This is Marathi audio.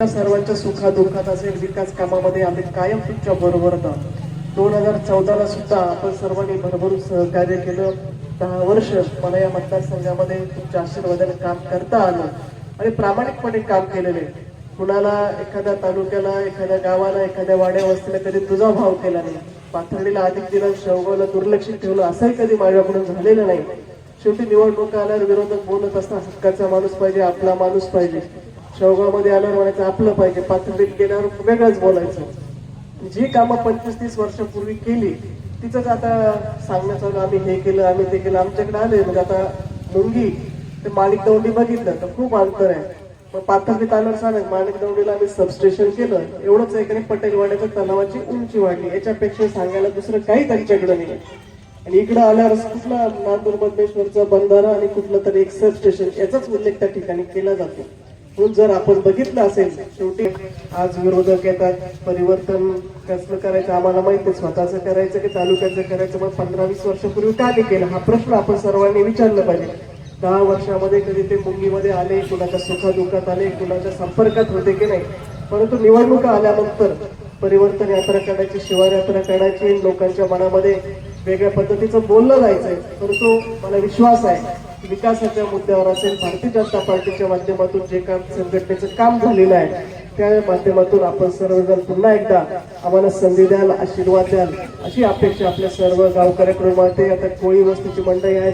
सर्वांच्या सुखा दुःखात असेल विकास कामामध्ये आम्ही कायम तुमच्या बरोबर दोन हजार चौदाला सुद्धा आपण सर्वांनी भरभरून सहकार्य केलं. दहा वर्ष मला या मतदारसंघामध्ये तुमच्या आशीर्वादाने काम करता आलं आणि प्रामाणिकपणे काम केलेले. कुणाला एखाद्या तालुक्याला एखाद्या गावाला एखाद्या वाड्या वस्तीला कधी तुझा भाव केला नाही. पाथर्डीला अधिक दिलं शेवगावला दुर्लक्षित ठेवलं असंही कधी माझ्याकडून झालेलं नाही. शेवटी निवडणूक आल्यावर विरोधक बोलत असताना हक्काचा माणूस पाहिजे आपला माणूस पाहिजे. शेवगावमध्ये आल्यावर म्हणायचं आपलं पाहिजे. पाथर्डीत गेल्यावर वेगळंच बोलायचं. जी कामं पंचवीस तीस वर्षापूर्वी केली तिचंच आता सांगण्याचं आम्ही हे केलं आम्ही ते केलं. आमच्याकडे आले म्हणजे आता मुंगी ते माणिक दौंडी बघितलं तर खूप अंतर आहे. मग पाथर्डीत आल्यावर सांग माणिक दौंडीला आम्ही सबस्टेशन केलं. एवढंच आहे की पटेलवाड्याच्या तलावाची उंची वाढली. याच्यापेक्षा सांगायला दुसरं काही त्यांच्याकडे नाही. आणि इकडं आल्यावर कुठला नांदूर बदलेश्वरचा बंधारा आणि कुठलं तरी एक सबस्टेशन याचाच उल्लेख त्या ठिकाणी केला जातो. म्हणून जर आपण बघितलं असेल शेवटी आज विरोधक येतात परिवर्तन कसं करायचं आम्हाला माहिती आहे स्वतःचं करायचं की तालुक्याचं करायचं मग पंधरा वीस वर्षापूर्वी का नाही केलं? हा प्रश्न आपण सर्वांनी विचारलं पाहिजे. दहा वर्षामध्ये कधी ते मुंगीमध्ये आले कुणाच्या सुखादुखात आले कुणाच्या संपर्कात होते की नाही? परंतु निवडणुका आल्यानंतर परिवर्तन यात्रा करायची शिवार यात्रा लोकांच्या मनामध्ये वेगळ्या पद्धतीचं बोललं जायचंय. परंतु मला विश्वास आहे विकासाच्या मुद्द्यावर असेल भारतीय जनता पार्टीच्या माध्यमातून जे काम संघटनेचं काम झालेलं आहे त्या माध्यमातून आपण सर्वजण पुन्हा एकदा आम्हाला संधी द्याल आशीर्वाद द्याल अशी अपेक्षा आपल्या सर्व गावकऱ्याकडून मानते आता कोळी वस्तीची मंडळी आहे.